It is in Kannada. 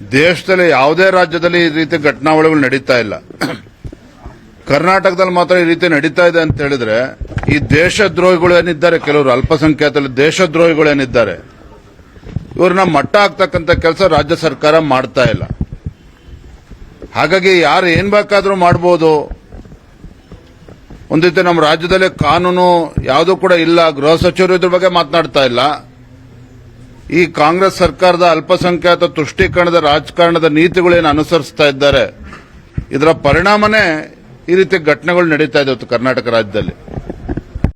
ದೇಶದಲ್ಲಿ ಯಾವುದೇ ರಾಜ್ಯದಲ್ಲಿ ಈ ರೀತಿ ಘಟನಾವಳಿಗಳು ನಡೀತಾ ಇಲ್ಲ. ಕರ್ನಾಟಕದಲ್ಲಿ ಮಾತ್ರ ಈ ರೀತಿ ನಡೀತಾ ಇದೆ ಅಂತ ಹೇಳಿದ್ರೆ, ಈ ದೇಶದ್ರೋಹಿಗಳು ಏನಿದ್ದಾರೆ? ಕೆಲವರು ಅಲ್ಪಸಂಖ್ಯಾತರಲ್ಲಿ ದೇಶದ್ರೋಹಿಗಳು ಏನಿದ್ದಾರೆ? ಇವ್ರನ್ನ ಮಟ್ಟ ಹಾಕ್ತಕ್ಕಂಥ ಕೆಲಸ ರಾಜ್ಯ ಸರ್ಕಾರ ಮಾಡ್ತಾ ಇಲ್ಲ. ಹಾಗಾಗಿ ಯಾರು ಏನ್ ಬೇಕಾದರೂ ಮಾಡಬಹುದು ಒಂದ್ ರೀತಿ ನಮ್ಮ ರಾಜ್ಯದಲ್ಲಿ ಕಾನೂನು ಯಾವುದೂ ಕೂಡ ಇಲ್ಲ, ಗೃಹ ಸಚಿವರು ಇದ್ರ ಬಗ್ಗೆ ಮಾತನಾಡ್ತಾ ಇಲ್ಲ. ಈ ಕಾಂಗ್ರೆಸ್ ಸರ್ಕಾರದ ಅಲ್ಪಸಂಖ್ಯಾತ ತುಷ್ಟೀಕರಣದ ರಾಜಕಾರಣದ ನೀತಿಗಳೇನು ಅನುಸರಿಸ್ತಾ ಇದ್ದಾರೆ? ಇದರ ಪರಿಣಾಮನೇ ಈ ರೀತಿ ಘಟನೆಗಳು ನಡೀತಾ ಇದೆ ಇವತ್ತು ಕರ್ನಾಟಕ ರಾಜ್ಯದಲ್ಲಿ.